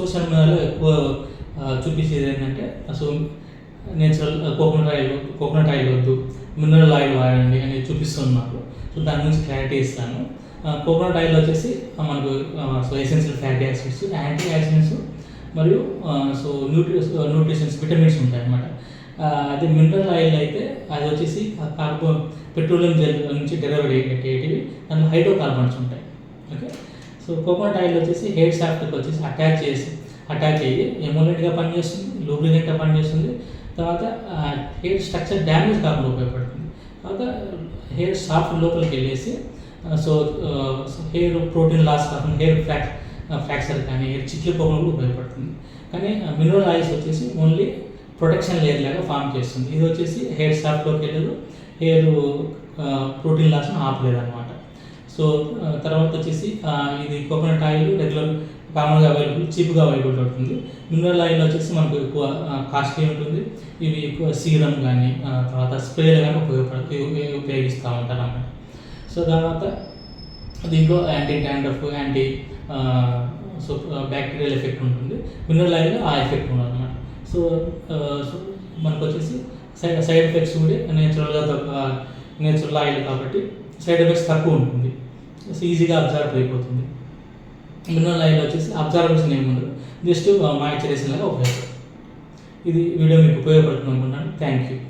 Social మీడియాలో ఎక్కువ చూపించేది ఏంటంటే so natural coconut oil coconut oil వద్దు మినరల్ ఆయిల్ వాడండి అని చూపిస్తున్నారు సో దాని గురించి క్లారిటీ ఇస్తాను. కోకోనట్ ఆయిల్ వచ్చేసి మనకు so essential fatty acids anti acids మరియు సో న్యూట్రి న్యూట్రిషన్స్ విటమిన్స్ ఉంటాయి అన్నమాట అదే మినరల్ ఆయిల్ అయితే అది వచ్చేసి కార్బో పెట్రోలియం జెల్ నుంచి డెలివరీ అయ్యేటివి దాంట్లో హైడ్రోకార్బన్స్ ఉంటాయి. ఓకే? సో కోకోనట్ ఆయిల్ వచ్చేసి హెయిర్ షాఫ్ట్కి వచ్చేసి అటాచ్ చేసి అటాచ్ అయ్యి ఎమోలెంట్గా పనిచేస్తుంది లూబ్రికెంట్గా పనిచేస్తుంది. తర్వాత హెయిర్ స్ట్రక్చర్ డ్యామేజ్ కాకుండా ఉపయోగపడుతుంది. తర్వాత హెయిర్ సాఫ్ట్ లోపలికి వెళ్ళేసి సో హెయిర్ ప్రోటీన్ లాస్ కాకుండా హెయిర్ ఫ్రాక్ ఫ్రాక్చర్ కానీ హెయిర్ చిట్లిపోకుండా కూడా ఉపయోగపడుతుంది. కానీ మినరల్ ఆయిల్స్ వచ్చేసి ఓన్లీ ప్రొటెక్షన్ లేయర్ లాగా ఫామ్ చేస్తుంది. ఇది వచ్చేసి హెయిర్ సాఫ్ట్లోకి వెళ్ళదు. హెయిర్ ప్రోటీన్ లాస్ను ఆపలేదు అనమాట సో తర్వాత వచ్చేసి ఇది కోకోనట్ ఆయిల్ రెగ్యులర్ కామన్గా అవైలబుల్ చీప్గా అవైలబుల్ ఉంటుంది మినరల్ ఆయిల్ వచ్చేసి మనకు ఎక్కువ కాస్ట్లీ ఉంటుంది. ఇవి ఎక్కువ సీరం కానీ తర్వాత స్ప్రేలు కానీ ఉపయోగపడ ఉపయోగిస్తూ ఉంటారు అన్నమాట. సో తర్వాత దీంట్లో anti dandruff anti so bacterial effect ఉంటుంది. మినరల్ ఆయిల్ ఆ ఎఫెక్ట్ ఉండదు అనమాట సో సో మనకు వచ్చేసి సైడ్ సైడ్ ఎఫెక్ట్స్ కూడా నేచురల్గా నేచురల్ ఆయిల్ కాబట్టి సైడ్ ఎఫెక్ట్స్ తక్కువ ఉంటుంది. ఈజీగా అబ్జర్వ్ అయిపోతుంది. మినరల్ ఆయిల్ వచ్చేసి అబ్జర్వేషన్ ఏమి ఉండదు జస్ట్ మాయిశ్చరైజేషన్ లాగా ఉపయోగపడుతుంది. ఇది వీడియో మీకు ఉపయోగపడుతుంది అనుకుంటున్నాను. Thank you.